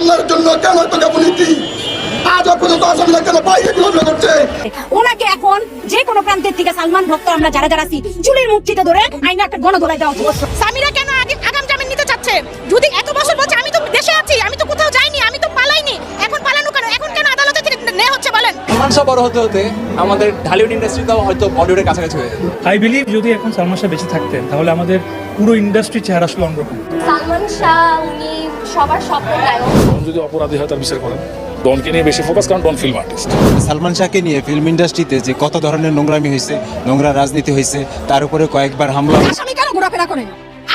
মামলার জন্য কেন এত গাফিলতি? আজও পর্যন্ত আসামিরা কেন বাইরে ঘোরাফেরা করছে ওনাকে এখন যে কোনো প্রান্তের থেকে সালমান ভক্ত আমরা যারা যারা আছি চুলের মুঠিতে ধরে আইনে একটা দেওয়া। সামিরা কেন আগে আগাম জামিন নিতে চাচ্ছে? যদি এত বছর বলছে আমি তো দেশে আছি আমি তো কোথাও যাইনি আমি তো পালাইনি এখন পালানো কেন? এখন কেন আদালতে থেকে হচ্ছে বলেন? বড় হতে হতে আমাদের ঢালিউড ইন্ডাস্ট্রিটাও হয়তো বলিউডের কাছাকাছি হয়ে যাবে। আই বিলিভ যদি এখন সালমান শাহ বেঁচে থাকতেন তাহলে আমাদের পুরো ইন্ডাস্ট্রি চেহারা আসলে অন্যরকম। সালমান শাহ উনি সবার স্বপ্ন যদি অপরাধী হয় তার বিচার করেন। ডনকে নিয়ে বেশি ফোকাস কারণ ডন ফিল্ম আর্টিস্ট সালমান শাহকে নিয়ে ফিল্ম ইন্ডাস্ট্রিতে যে কত ধরনের নোংরামি হয়েছে নোংরা রাজনীতি হয়েছে তার উপরে কয়েকবার হামলা। আসামি কেন ঘোরাফেরা করে?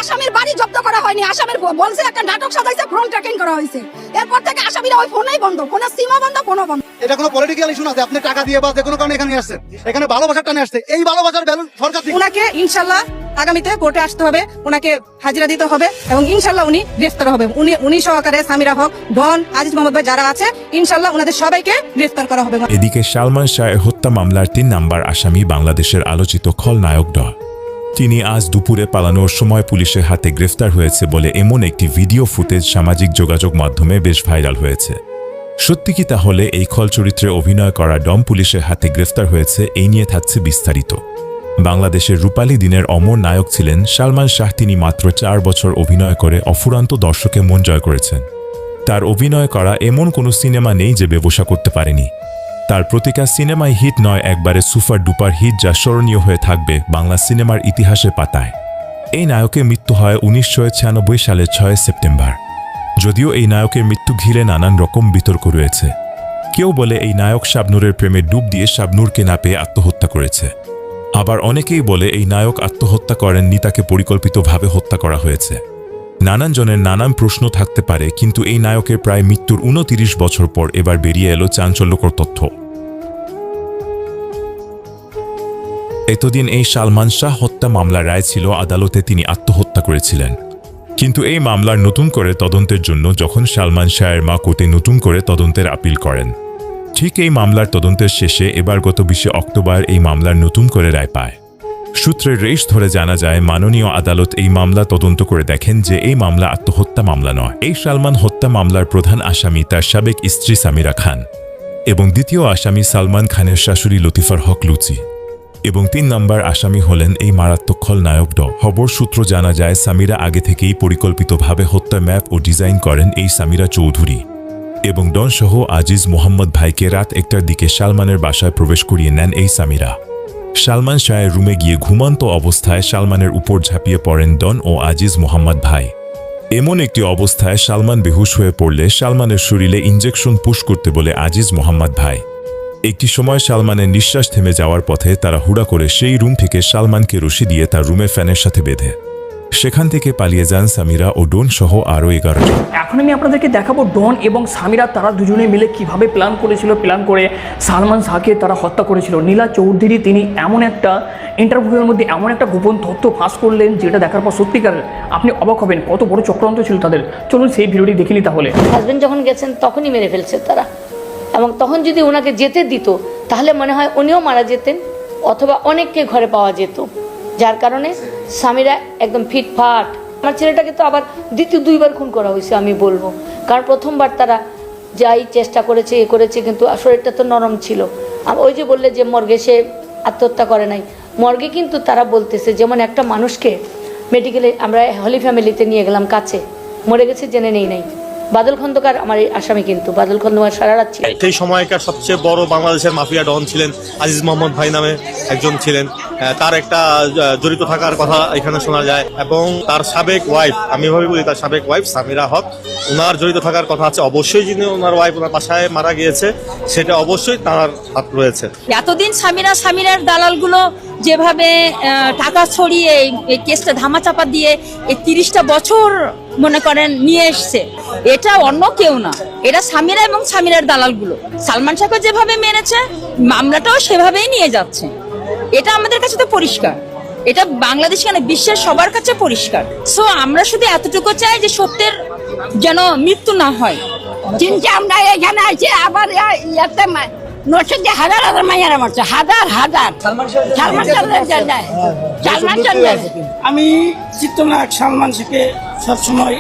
আসামির বাড়ি জব্দ করা হয়নি আসামির বলছে একটা নাটক সাজাইছে ফোন ট্র্যাকিং করা হয়েছে। এরপর থেকে আসামিরা ওই ফোনেই বন্ধ ফোনের সিমও বন্ধ ফোনও বন্ধ। এটা কোনো পলিটিক্যাল ইস্যু না আপনি টাকা দিয়ে বা যে কোনো কারণে এখানে আসছেন। এখানে ভালোবাসার টানে আসছে। এই ভালোবাসার ভ্যালু সরকার ওনাকে ইনশাল্লাহ আগামীতে কোর্টে আসতে হবে, ওনাকে হাজিরা দিতে হবে এবং ইনশাল্লাহ উনি গ্রেফতার হবে। উনি উনি সহকারে সামিরা হক ডন আজিজ মোহাম্মদ ভাই যারা আছে, ইনশাল্লাহ ওনাদের সবাইকে গ্রেফতার করা হবে। এদিকে সালমান শাহের হত্যা মামলার তিন নাম্বার আসামি বাংলাদেশের আলোচিত খলনায়ক ড। তিনি আজ দুপুরে পালানোর সময় পুলিশের হাতে গ্রেফতার হয়েছে বলে এমন একটি ভিডিও ফুটেজ সামাজিক যোগাযোগ মাধ্যমে বেশ ভাইরাল হয়েছে। সত্যি কি তাহলে এই খল চরিত্রে অভিনয় করা ডম পুলিশের হাতে গ্রেফতার হয়েছে, এই নিয়ে থাকছে বিস্তারিত। বাংলাদেশের রূপালী দিনের অমর নায়ক ছিলেন সালমান শাহ। তিনি মাত্র চার বছর অভিনয় করে অফুরান্ত দর্শকে মন জয় করেছেন। তার অভিনয় করা এমন কোনো সিনেমা নেই যে ব্যবসা করতে পারেনি। তার প্রতিটা সিনেমায় হিট নয়, একবারে সুপার ডুপার হিট যা স্মরণীয় হয়ে থাকবে বাংলা সিনেমার ইতিহাসে পাতায়। এই নায়কের মৃত্যু হয় উনিশশো ছিয়ানব্বই সালের ছয় সেপ্টেম্বর। যদিও এই নায়কের মৃত্যু ঘিরে নানান রকম বিতর্ক রয়েছে। কেউ বলে এই নায়ক শাবনুরের প্রেমে ডুব দিয়ে শাবনুরকে না পেয়ে আত্মহত্যা করেছে। আবার অনেকেই বলে এই নায়ক আত্মহত্যা করেননি, তাকে পরিকল্পিতভাবে হত্যা করা হয়েছে। নানান জনের নানান প্রশ্ন থাকতে পারে, কিন্তু এই নায়কের প্রায় মৃত্যুর উনতিরিশ বছর পর এবার বেরিয়ে এলো চাঞ্চল্যকর তথ্য। এতদিন এই সালমান শাহ হত্যা মামলার রায় ছিল, আদালতে তিনি আত্মহত্যা করেছিলেন। কিন্তু এই মামলার নতুন করে তদন্তের জন্য যখন সালমান শাহের মা কোর্টে নতুন করে তদন্তের আপিল করেন। ঠিক এই মামলার তদন্তের শেষে এবার গত বিশে অক্টোবর এই মামলার নতুন করে রায় পায়। সূত্রের রেশ ধরে জানা যায়, মাননীয় আদালত এই মামলা তদন্ত করে দেখেন যে এই মামলা আত্মহত্যা মামলা নয়। এই সালমান হত্যা মামলার প্রধান আসামি তার সাবেক স্ত্রী সামিরা খান এবং দ্বিতীয় আসামি সালমান খানের শাশুড়ি লতিফার হক লুচি এবং তিন নম্বর আসামি হলেন এই মারাত্মক খলনায়ক ড। খবর সূত্র জানা যায়, সামিরা আগে থেকেই পরিকল্পিতভাবে হত্যা ম্যাপ ও ডিজাইন করেন এই সামিরা চৌধুরী। এবং ডন সহ আজিজ মোহাম্মদ ভাইকে রাত একটার দিকে সালমানের বাসায় প্রবেশ করিয়ে নেন এই সামিরা। সালমান শাহের রুমে গিয়ে ঘুমন্ত অবস্থায় সালমানের উপর ঝাঁপিয়ে পড়েন ডন ও আজিজ মোহাম্মদ ভাই। এমন একটি অবস্থায় সালমান বেহুশ হয়ে পড়লে সালমানের শরীরে ইঞ্জেকশন পুশ করতে বলে আজিজ মোহাম্মদ ভাই। একটি সময় সালমানের নিঃশ্বাস থেমে যাওয়ার পথে তারা হুড়া করে সেই রুম থেকে সালমানকে রশি দিয়ে তার রুমে ফ্যানের সাথে বেঁধে। সেখান থেকে পালিয়ে যান সামিরা ও ডোন সহ আরও এগারো জন। এখন আমি আপনাদেরকে দেখাবো ডন এবং সামিরা তারা দুজনে মিলে কীভাবে প্ল্যান করেছিল প্ল্যান করে সালমান শাহকে তারা হত্যা করেছিল। নীলা চৌধুরী তিনি এমন একটা ইন্টারভিউয়ের মধ্যে এমন একটা গোপন তথ্য ফাঁস করলেন যেটা দেখার পর সত্যিকার আপনি অবাক হবেন কত বড় চক্রান্ত ছিল তাদের। চলুন সেই ভিডিওটি দেখিনি তাহলে। হাজবেন্ড যখন গেছেন তখনই মেরে ফেলছে তারা। এবং তখন যদি ওনাকে যেতে দিত তাহলে মনে হয় উনিও মারা যেতেন অথবা অনেককে ঘরে পাওয়া যেত। যার কারণে স্বামীরা একদম ফিটফাট। আমার ছেলেটাকে তো আবার দ্বিতীয় দুইবার খুন করা হয়েছে, আমি বলব। কারণ প্রথমবার তারা যাই চেষ্টা করেছে, এ করেছে, কিন্তু শরীরটা তো নরম ছিল। আর ওই যে বললে যে মর্গে সে আত্মহত্যা করে নাই। মর্গে কিন্তু তারা বলতেছে, যেমন একটা মানুষকে মেডিকেলে আমরা হলি ফ্যামিলিতে নিয়ে গেলাম কাছে, মরে গেছে, জেনে নেই নাই। বাদল খন্দকার আমার এই আসামি কিন্তু। বাদল খন্দকার সারা রাত ছিল সেই সময়কার সবচেয়ে বড় বাংলাদেশের মাফিয়া ডন ছিলেন আজিজ মোহাম্মদ ভাই নামে একজন ছিলেন। তার একটা জড়িত থাকার কথা এখানে শোনা যায়। এবং তার সাবেক ওয়াইফ আমি ভাবি বলি তার সাবেক ওয়াইফ সামিরা হক ওনার জড়িত থাকার কথা আছে। অবশ্যই যিনি ওনার ওয়াইফ ওনার বাসায় মারা গিয়েছে সেটা অবশ্যই তার হাত রয়েছে। এতদিন স্বামীরা স্বামীরার দালালগুলো যেভাবে টাকা ছড়িয়ে এই- এই কেসটা ধামাচাপা দিয়ে এই তিরিশটা বছর মনে করেন, নিয়ে এসছে। এটা অন্য কেউ না। এটা স্বামীরা এবং স্বামীরার দালালগুলো। সালমান শাহকে যেভাবে মেরেছে, মামলাটাও সেভাবেই নিয়ে যাচ্ছে। এটা আমাদের কাছে তো পরিষ্কার। এটা বাংলাদেশ কেন? বিশ্বের সবার কাছে পরিষ্কার। সো আমরা শুধু এতটুকু চাই যে সত্যের যেন মৃত্যু না হয়। আমরা এখানে আছি, আবার দিয়ে হাজার হাজার মাইয়ারা মারছে হাজার হাজার। সালমান সালমান আমি চিত্রনায়ক সালমান শাহকে সবসময়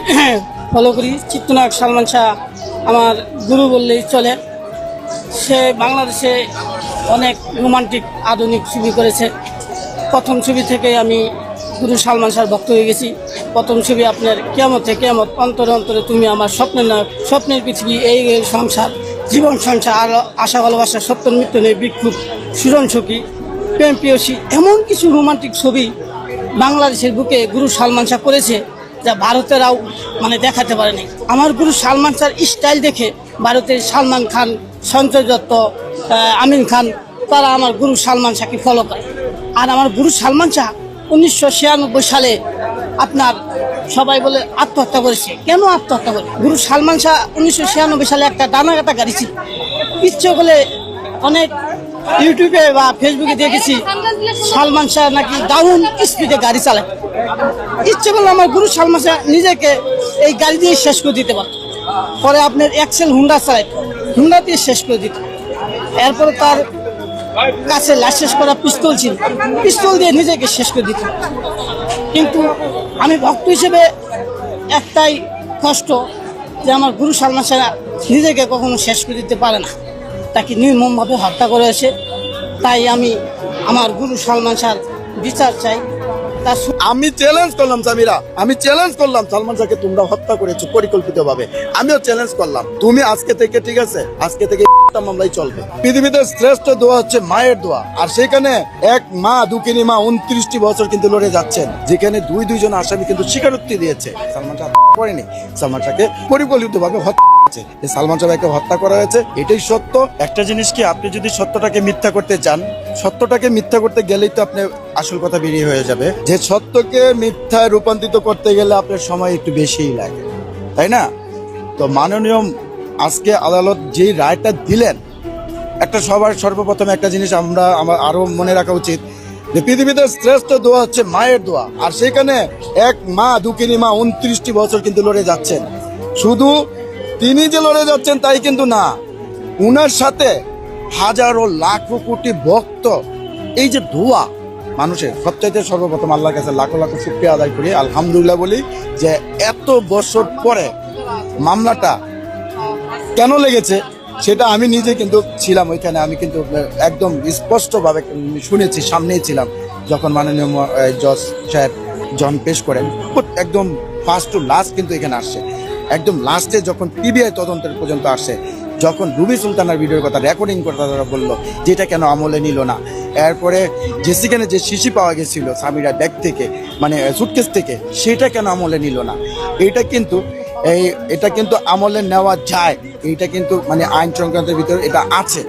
ফলো করি। চিত্রনায়ক সালমান শাহ আমার গুরু বললেই চলে। সে বাংলাদেশে অনেক রোমান্টিক আধুনিক ছবি করেছে। প্রথম ছবি থেকে আমি গুরু সালমান শাহর ভক্ত হয়ে গেছি। প্রথম ছবি আপনার কেমত থেকে কেমত অন্তরে অন্তরে তুমি আমার স্বপ্নের নায়ক স্বপ্নের পৃথিবী এই এই সংসার। জীবন সংসার আর আশা, ভালোবাসা, সত্য নেই, বিক্ষোভ, সুজন সখী, প্রেম, প্রিয়সী, এমন কিছু রোমান্টিক ছবি বাংলাদেশের বুকে গুরু সালমান শাহ করেছে যা ভারতেরাও মানে দেখাতে পারেনি। আমার গুরু সালমান শাহর স্টাইল দেখে ভারতের সালমান খান, সঞ্জয় দত্ত আমিন খান, তারা আমার গুরু সালমান শাহকে ফলো করে। আর আমার গুরু সালমান শাহ উনিশশো ছিয়ানব্বই সালে আপনার সবাই বলে আত্মহত্যা করেছে। কেন আত্মহত্যা করে? গুরু সালমান শাহ উনিশশো ছিয়ানব্বই সালে একটা ডানাকাটা গাড়ি ছিল। ইচ্ছে বলে অনেক ইউটিউবে বা ফেসবুকে দেখেছি, সালমান শাহ নাকি দারুণ স্পিডে গাড়ি চালায়। ইচ্ছে করলে আমার গুরু সালমান শাহ নিজেকে এই গাড়ি দিয়ে শেষ করে দিতে পারত। পরে আপনার এক্সেল হুন্ডা চালায়। হুন্ডা দিয়ে শেষ করে দিত। এরপরে তার কাছে লাইসেন্স করা পিস্তল ছিল। পিস্তল দিয়ে নিজেকে শেষ করে দিত। কিন্তু আমি ভক্ত হিসেবে একটাই কষ্ট যে আমার গুরু সালমান সেরা নিজেকে কখনো শেষ করে দিতে পারে না। তাকে নির্মমভাবে হত্যা করেছে। তাই আমি আমার গুরু সালমান সার বিচার চাই। আমি চ্যালেঞ্জ করলাম, সামিরা। আমি চ্যালেঞ্জ করলাম। সালমান শাহকে তোমরা হত্যা করেছ পরিকল্পিত ভাবে আমিও চ্যালেঞ্জ করলাম। তুমি আজকে থেকে, ঠিক আছে? আজকে থেকে মামলাই চলবে। পৃথিবীতে শ্রেষ্ঠ দোয়া হচ্ছে মায়ের দোয়া। আর সেখানে এক মা, দুকিনি মা উনত্রিশটি বছর কিন্তু লড়ে যাচ্ছেন। যেখানে দুই দুইজন আসামি কিন্তু স্বীকারোক্তি দিয়েছে। সালমান শাহ করেনি। সালমান শাহকে হত্যা সালমান শাহকে হত্যা করা হয়েছে, এটাই সত্য। একটা জিনিস কি, আপনি যদি সত্যটাকে মিথ্যা করতে চান সত্যটাকে মিথ্যা করতে গেলেই তো আপনি আসল কথা বেরিয়ে হয়ে যাবে। যে সত্যকে মিথ্যায় রূপান্তরিত করতে গেলে আপনার সময় একটু বেশিই লাগে, তাই না? তো মাননীয় আজকে আদালত যেই রায়টা দিলেন, একটা সবার সর্বপ্রথম একটা জিনিস আমরা, আমার আরও মনে রাখা উচিত যে পৃথিবীতে শ্রেষ্ঠ দোয়া হচ্ছে মায়ের দোয়া, আর সেখানে এক মা দুকিনি মা, উনত্রিশটি বছর কিন্তু লড়ে যাচ্ছেন। শুধু তিনি যে লড়ে যাচ্ছেন তাই কিন্তু না। উনার সাথে হাজারো লাখো কোটি ভক্ত। এই যে দোয়া মানুষের, সবচাইতে সর্বপ্রথম আল্লাহর কাছে লাখো লাখো শুক্রিয়া আদায় করি, আলহামদুলিল্লাহ বলি যে এত বছর পরে মামলাটা কেন লেগেছে সেটা আমি নিজে কিন্তু ছিলাম ওইখানে, আমি কিন্তু একদম স্পষ্টভাবে শুনেছি, সামনেই ছিলাম যখন মাননীয় জজ সাহেব জন পেশ করেন। একদম ফার্স্ট টু লাস্ট কিন্তু এখানে আসছে। একদম লাস্টে যখন পিবিআই তদন্তের পর্যন্ত আসে, যখন রুবি সুলতানার ভিডিওর কথা রেকর্ডিং কথা তারা বলল যেটা কেন আমলে নিল না। এরপরে যে সেখানে যে শিশি পাওয়া গেছিল সামিরা ব্যাগ থেকে মানে সুটকেস থেকে, সেটা কেন আমলে নিল না? এটা কিন্তু, এই, এটা কিন্তু আমলে নেওয়া যায়। এইটা কিন্তু মানে আইন সংক্রান্তের ভিতরে এটা আছে।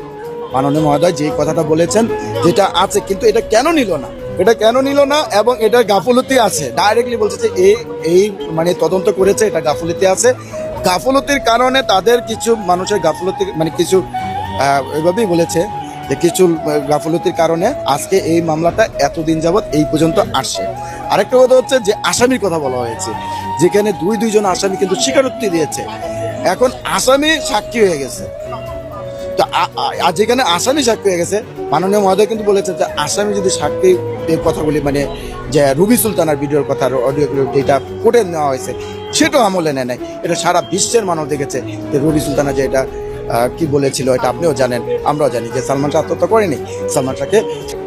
মাননীয় মহোদয় যে কথাটা বলেছেন, যেটা আছে, কিন্তু এটা কেন নিল না? এটা কেন নিল না এবং এটার গাফলতি আছে? ডাইরেক্টলি বলছে যে এই এই মানে তদন্ত করেছে এটা গাফলতি আছে। গাফলতির কারণে তাদের কিছু মানুষের গাফলতি মানে কিছু এভাবেই বলেছে যে কিছু গাফলতির কারণে আজকে এই মামলাটা এতদিন যাবৎ এই পর্যন্ত আসছে। আরেকটা কথা হচ্ছে যে আসামির কথা বলা হয়েছে, যেখানে দুই, দুইজন আসামি কিন্তু স্বীকারোক্তি দিয়েছে। এখন আসামি সাক্ষী হয়ে গেছে। তো যেখানে আসামি সাক্ষী হয়ে গেছে, মাননীয় মহোদয় কিন্তু বলেছে যে আসামি যদি সাক্ষী কথাগুলি মানে যে রুবি সুলতানার ভিডিওর কথা অডিওগুলো যেটা কোর্টে নেওয়া হয়েছে, সেটাও আমলে নেয় নাই। এটা সারা বিশ্বের মানুষ দেখেছে যে রুবি সুলতানা যে এটা কি বলেছিল, এটা আপনিও জানেন, আমরাও জানি যে সালমান শাহ আত্মহত্যা করেনি, সালমান শাহকে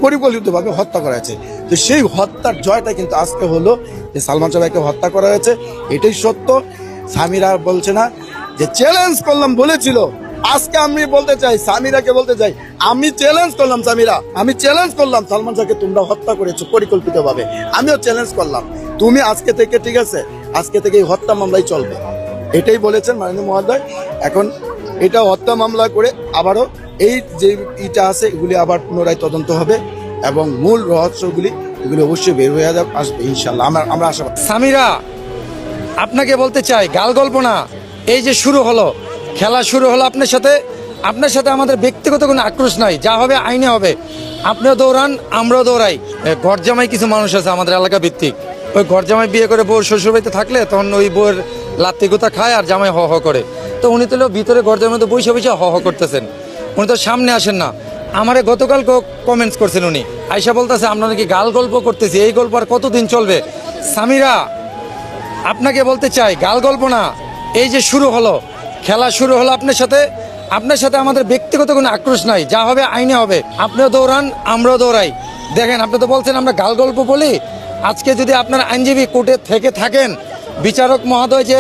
পরিকল্পিতভাবে হত্যা করা হয়েছে। তো সেই হত্যার জয়টা কিন্তু আজকে হলো যে সালমান শাহকে হত্যা করা হয়েছে, এটাই সত্য। সামিরা বলছে না যে চ্যালেঞ্জ করলাম বলেছিল আজকে আমি বলতে চাই, সামিরাকে বলতে চাই, আমি চ্যালেঞ্জ করলাম সামিরা, আমি চ্যালেঞ্জ করলাম, সালমান শাহকে তোমরা হত্যা করেছ পরিকল্পিতভাবে। আমিও চ্যালেঞ্জ করলাম। তুমি আজকে থেকে, ঠিক আছে, আজকে থেকে এই হত্যা মামলাই চলবে। এটাই বলেছেন মাননীয় মহোদয়। এখন এটা হত্যা মামলা করে আবারও এই যে ইটা আছে, এগুলি আবার পুনরায় তদন্ত হবে এবং মূল রহস্যগুলি, এগুলি অবশ্যই বের হয়ে যাবে আসবে ইনশাল্লাহ আমরা আমরা আশা সামিরা, আপনাকে বলতে চাই, গাল গল্প না, এই যে শুরু হলো খেলা শুরু হলো আপনার সাথে আপনার সাথে আমাদের ব্যক্তিগত কোনো আক্রোশ নাই যা হবে আইনে হবে। আপনিও দৌড়ান আমরাও দৌড়াই। এ, ঘর জামাই কিছু মানুষ আছে আমাদের এলাকা ভিত্তিক। ওই ঘর জামাই বিয়ে করে বউর শ্বশুরবাড়িতে থাকলে তখন ওই বউয়ের লাত্তি গোতা খায় আর জামাই হ হ করে। তো উনি তো ভিতরে ঘর জামাই তো বৈশা বৈশা হ হ করতেছেন। উনি তো সামনে আসেন না। আমারে গতকাল কমেন্টস করছেন উনি। আয়সা বলতেছে আমরা নাকি গাল গল্প করতেছি এই গল্প আর কতদিন চলবে? সামিরা আপনাকে বলতে চাই গাল গল্প না এই যে শুরু হলো খেলা শুরু হলো আপনার সাথে। আপনার সাথে আমাদের ব্যক্তিগত কোনো আক্রোশ নাই। যা হবে আইনে হবে। আপনিও দৌড়ান, আমরাও দৌড়াই। দেখেন, আপনি তো বলছেন আমরা গাল গল্প বলি। আজকে যদি আপনার আইনজীবী কোর্টে থেকে থাকেন, বিচারক মহোদয় যে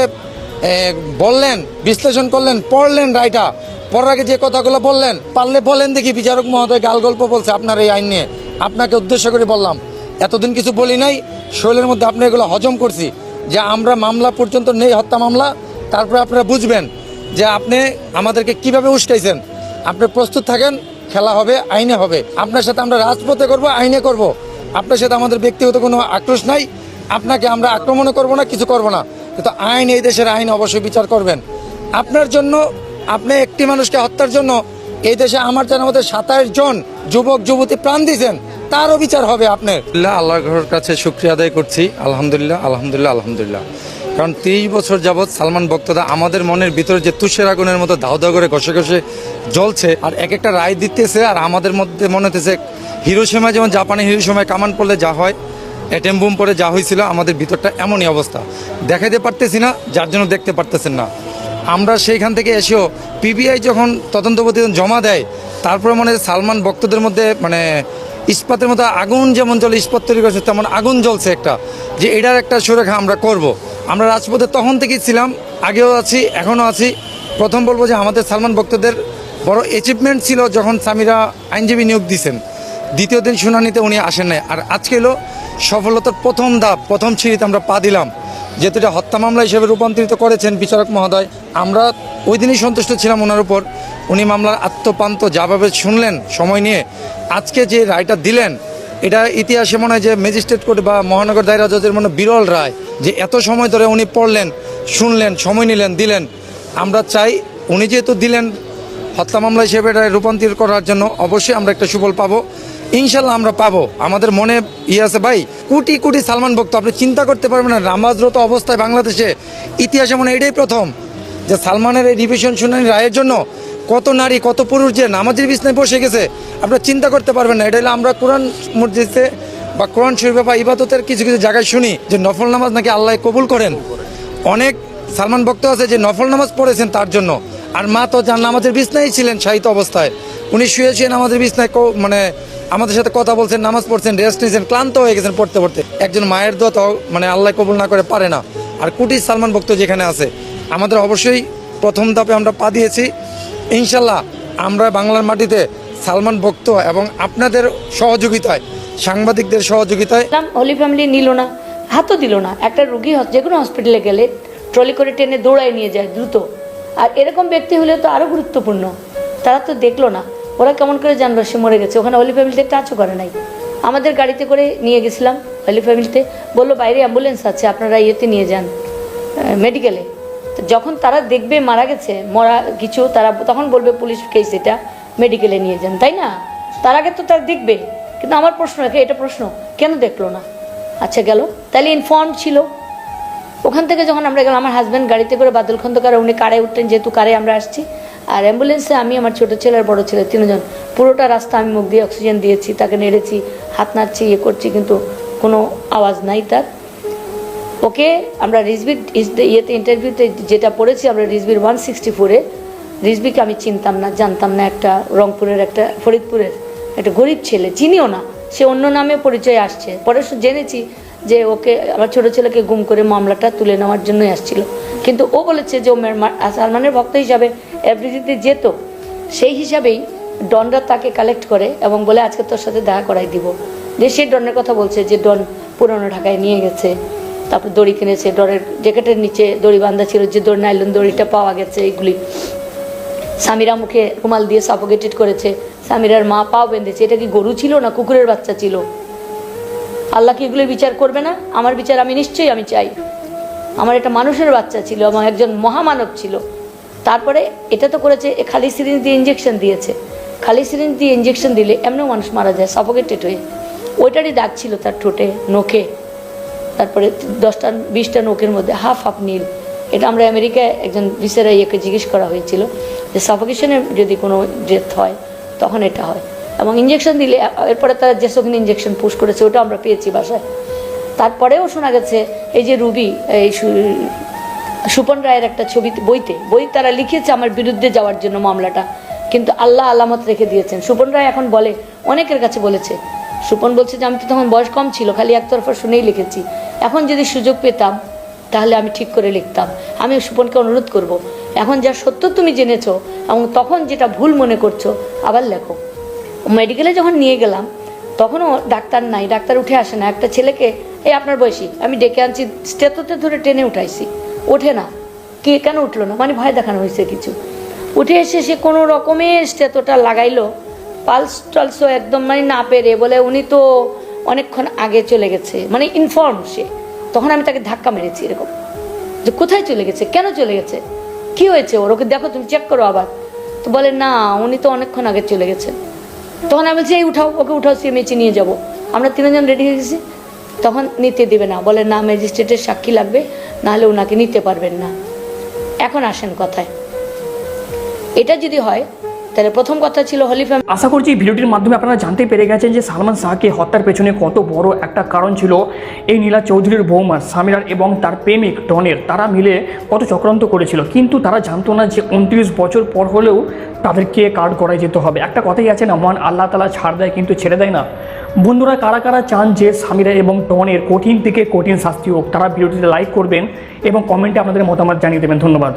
বললেন, বিশ্লেষণ করলেন, পড়লেন রায়টা, পড়ার আগে যে কথাগুলো বললেন, পারলে বলেন দেখি বিচারক মহোদয় গাল গল্প বলছে আপনার এই আইন নিয়ে। আপনাকে উদ্দেশ্য করে বললাম, এতদিন কিছু বলি নাই, শৈলের মধ্যে আপনি এগুলো হজম করছি, যে আমরা মামলা পর্যন্ত নেই হত্যা মামলা, তারপরে আপনারা বুঝবেন। যে আপনি আমাদেরকে কীভাবে উস্কাইছেন? আপনি প্রস্তুত থাকেন, খেলা হবে, আইনে হবে। আপনার সাথে আমরা রাজপথে করব, আইনে করব। আপনার সাথে আমাদের ব্যক্তিগত কোনো আক্রোশ নাই। আপনাকে আমরা আক্রমণও করব না, কিছু করব না। কিন্তু আইন, এই দেশের আইন অবশ্যই বিচার করবেন। আপনার জন্য, আপনি একটি মানুষকে হত্যার জন্য এই দেশে আমার জানার মধ্যে সাতাশ জন যুবক, যুবতী প্রাণ দিয়েছেন। তারও বিচার হবে আপনার। আল্লাহর কাছে শুক্রিয়া আদায় করছি। আলহামদুলিল্লাহ আলহামদুলিল্লাহ আলহামদুলিল্লাহ। কারণ তেইশ বছর যাবৎ সালমান বক্তদা আমাদের মনের ভিতরে যে তুষের আগুনের মতো দাও দাও করে ঘষে ঘষে জ্বলছে আর এক একটা রায় দিতেছে আর আমাদের মধ্যে মনে হতেছে হিরোসীমা যেমন জাপানি হিরোসীমায় কামান পড়লে যা হয়, অ্যাটেম বুম পরে যা হয়েছিল আমাদের ভিতরটা এমনই অবস্থা দেখাতে পারতেছি না, যার জন্য দেখতে পারতেছেন না আমরা সেইখান থেকে এসেও পিবিআই যখন তদন্ত প্রতিবেদন জমা দেয়, তারপরে মনে সালমান ভক্তদের মধ্যে মানে ইস্পাতের মতো আগুন যেমন জল ইস্পাত তৈরি করেছে, তেমন আগুন জ্বলছে একটা, যে এটার একটা সুরেখা আমরা করব। আমরা রাজপথে তখন থেকেই ছিলাম, আগেও আছি, এখনও আছি। প্রথম বলব যে আমাদের সালমান ভক্তদের বড় অ্যাচিভমেন্ট ছিল যখন স্বামীরা আইনজীবী নিয়োগ দিয়েছেন। দ্বিতীয় দিন শুনানিতে উনি আসেন নাই। আর আজকে হলো সফলতার প্রথম ধাপ, প্রথম সিঁড়িতে আমরা পা দিলাম। যেহেতু এটা হত্যা মামলা হিসেবে রূপান্তরিত করেছেন বিচারক মহোদয়, আমরা ওই দিনই সন্তুষ্ট ছিলাম ওনার উপর। উনি মামলার আত্মপান্ত যাভাবে শুনলেন সময় নিয়ে। আজকে যে রায়টা দিলেন এটা ইতিহাসে মনে হয় যে ম্যাজিস্ট্রেট কোর্ট বা মহানগর দায়রা জজের মনে বিরল রায় যে এত সময় ধরে উনি পড়লেন, শুনলেন, সময় নিলেন, দিলেন। আমরা চাই উনি যেহেতু দিলেন, হত্যা মামলা হিসেবে এটা রূপান্তর করার জন্য অবশ্যই আমরা একটা সুফল পাবো। ইনশাল্লাহ আমরা পাবো। আমাদের মনে ইয়ে আছে, ভাই, কোটি কোটি সালমান ভক্ত, আপনি চিন্তা করতে পারবেন না, নামাজরত অবস্থায় বাংলাদেশে ইতিহাসে মনে এটাই প্রথম যে সালমানের এই রিভিশন শুনানি রায়ের জন্য কত নারী, কত পুরুষ যে নামাজের বিছনায় বসে গেছে, আপনারা চিন্তা করতে পারবেন না। এটা হলো আমরা কোরআন মসজিদে বা কোরআন শরীফে বা ইবাদতের কিছু কিছু জায়গায় শুনি যে নফল নামাজ নাকি আল্লাহ কবুল করেন। অনেক সালমান ভক্ত আছে যে নফল নামাজ পড়েছেন তার জন্য। আর মা তো যার নামাজের বিছনায় ছিলেন শাহিত অবস্থায়, উনি শুয়ে শুয়ে নামাজের বিছনায় মানে আমাদের সাথে কথা বলছেন, নামাজ পড়ছেন রেস্ট নিয়েছেন, ক্লান্ত হয়ে গেছেন পড়তে পড়তে। একজন মায়ের দোয়া তো মানে আল্লাহ কবুল না করে পারে না। আর কোটি সালমান ভক্ত যেখানে আছে, আমাদের অবশ্যই প্রথম ধাপে আমরা পা দিয়েছি। ইনশাল্লাহ আমরা বাংলার মাটিতে সালমান ভক্ত এবং আপনাদের সহযোগিতায়, সাংবাদিকদের সহযোগিতায় হোলি ফ্যামিলি নিল না, হাতও দিল না। একটা রুগী যে কোনো হসপিটালে গেলে ট্রলি করে টেনে দৌড়ায় নিয়ে যায় দ্রুত। আর এরকম ব্যক্তি হলে তো আরও গুরুত্বপূর্ণ। তারা তো দেখল না। ওরা কেমন করে জানলো সে মরে গেছে। ওখানে হোলি ফ্যামিলিতে টাচও করে নাই। আমাদের গাড়িতে করে নিয়ে গেছিলাম হোলি ফ্যামিলিতে বলল, বাইরে অ্যাম্বুলেন্স আছে, আপনারা ইয়েতে নিয়ে যান মেডিকেলে যখন তারা দেখবে মারা গেছে, মরা কিছু, তারা তখন বলবে পুলিশ কেস এটা মেডিকেলে নিয়ে যান, তাই না? তার আগে তো তারা দেখবে। কিন্তু আমার প্রশ্ন রেখে, এটা প্রশ্ন, কেন দেখল না? আচ্ছা গেল। তাহলে ইনফর্ম ছিল। ওখান থেকে যখন আমরা গেলাম, আমার হাজব্যান্ড গাড়িতে করে বাদল খন্দকার উনি কারে উঠতেন যেহেতু কারে আমরা আসছি। আর অ্যাম্বুলেন্সে আমি, আমার ছোটো ছেলে আর বড় ছেলে, তিনজন। পুরোটা রাস্তা আমি মুখ দিয়ে অক্সিজেন দিয়েছি, তাকে নেড়েছি, হাত নাড়ছি ইয়ে করছি, কিন্তু কোনো আওয়াজ নাই তার। ওকে আমরা রিজবির ইয়েতে ইন্টারভিউতে যেটা পড়েছি, আমরা রিজবির ওয়ান সিক্সটি ফোরে রিজবিকে আমি চিনতাম না, জানতাম না একটা রংপুরের একটা, ফরিদপুরের একটা গরিব ছেলে, চিনিও না। সে অন্য নামে পরিচয় আসছে। পরে জেনেছি যে ওকে, আমার ছোট ছেলেকে গুম করে মামলাটা তুলে নেওয়ার জন্যই আসছিল। কিন্তু ও বলেছে যে ও সালমানের ভক্ত হিসাবে এভরিজিতে যেত। সেই হিসাবেই ডনরা তাকে কালেক্ট করে এবং বলে, আজকে তোর সাথে দেখা করাই দিব। যে সেই ডনের কথা বলছে যে, ডন পুরনো ঢাকায় নিয়ে গেছে। তারপর দড়ি কিনেছে, ডরের জ্যাকেটের নিচে দড়ি বান্ধা ছিল, যে দড়ি নাইলন দড়িটা পাওয়া গেছে এগুলি। স্বামীরা মুখে রুমাল দিয়ে সাফোগেটেড করেছে। সামিরার মা পাও বেঁধেছে। এটা কি গরু ছিল না কুকুরের বাচ্চা ছিল? আল্লাহ কি এগুলো বিচার করবে না? আমার বিচার আমি নিশ্চয়ই আমি চাই। আমার এটা মানুষের বাচ্চা ছিল এবং একজন মহামানব ছিল। তারপরে এটা তো করেছে খালি সিরিঞ্জ দিয়ে ইঞ্জেকশন দিয়েছে। খালি সিরিঞ্জ দিয়ে ইঞ্জেকশন দিলে এমনিও মানুষ মারা যায় সাফোগেটেড হয়ে। ওইটারই দাগ ছিল তার ঠোঁটে, নখে। তারপরে দশটা, বিশটা নৌকের মধ্যে হাফ হাফ নীল। এটা আমরা আমেরিকায় একজন ভিসেরা ইয়েকে জিজ্ঞেস করা হয়েছিল যে সাফোকেশনের যদি কোনো ডেথ হয়, তখন এটা হয়। এবং ইঞ্জেকশন দিলে, এরপরে তারা জেসোকিন ইঞ্জেকশন পুশ করেছে, ওটা আমরা পেয়েছি বাসায়। তারপরেও শোনা গেছে, এই যে রুবি, এই সুপন রায়ের একটা ছবি, বইতে, বই তারা লিখেছে আমার বিরুদ্ধে যাওয়ার জন্য মামলাটা। কিন্তু আল্লাহ আলামত রেখে দিয়েছেন। সুপন রায় এখন বলে, অনেকের কাছে বলেছে, সুপন বলছে যে আমি তো তখন বয়স কম ছিল, খালি একতরফা শুনেই লিখেছি। এখন যদি সুযোগ পেতাম, তাহলে আমি ঠিক করে লিখতাম। আমি সুপনকে অনুরোধ করব। এখন যা সত্য তুমি জেনেছো এবং তখন যেটা ভুল মনে করছ, আবার লেখো। মেডিকেলে যখন নিয়ে গেলাম, তখনও ডাক্তার নাই, ডাক্তার উঠে আসে না। একটা ছেলেকে, এই আপনার বয়সী, আমি ডেকে আনছি, স্টেতোতে ধরে টেনে উঠাইছি। ওঠে না। কে কেন উঠল না? মানে ভয় দেখানো হয়েছে কিছু। উঠে এসে সে কোনো রকমের স্টেতোটা লাগাইলো। পালস টালসও একদম মানে না পেরে বলে, উনি তো অনেকক্ষণ আগে চলে গেছে। মানে ইনফর্ম সে। তখন আমি তাকে ধাক্কা মেরেছি এরকম। যে কোথায় চলে গেছে? কেন চলে গেছে? কি হয়েছে ওর? ওকে দেখো, তুমি চেক করো আবার। তো বলে, না, উনি তো অনেকক্ষণ আগে চলে গেছেন। তখন আমি বলছি, এই উঠাও, ওকে উঠাও সিএমএইচে নিয়ে যাব। আমরা তিনজন রেডি হয়ে গেছি। তখন নিতে দেবে না। বলে, না ম্যাজিস্ট্রেটের সাক্ষী লাগবে, নাহলে ওনাকে নিতে পারবেন না। এখন আসেন কথায়। এটা যদি হয় তাহলে প্রথম কথা ছিল হলিফা আশা করছি ভিডিওটির মাধ্যমে আপনারা জানতে পেরে গেছেন যে সালমান শাহকে হত্যার পেছনে কত বড় একটা কারণ ছিল। এই নীলা চৌধুরীর বৌমা সামিরার এবং তার প্রেমিক ডনের, তারা মিলে কত চক্রান্ত করেছিল। কিন্তু তারা জানতো না যে উনত্রিশ বছর পর হলেও তাদেরকে কার্ড করাই যেতে হবে। একটা কথাই আছে না, মহান আল্লাহ তালা ছাড় দেয় কিন্তু ছেড়ে দেয় না। বন্ধুরা, কারা কারা চান যে সামিরা এবং টনের কঠিন থেকে কঠিন শাস্তি হোক, তারা ভিডিওটিতে লাইক করবেন এবং কমেন্টে আপনাদের মতামত জানিয়ে দেবেন। ধন্যবাদ।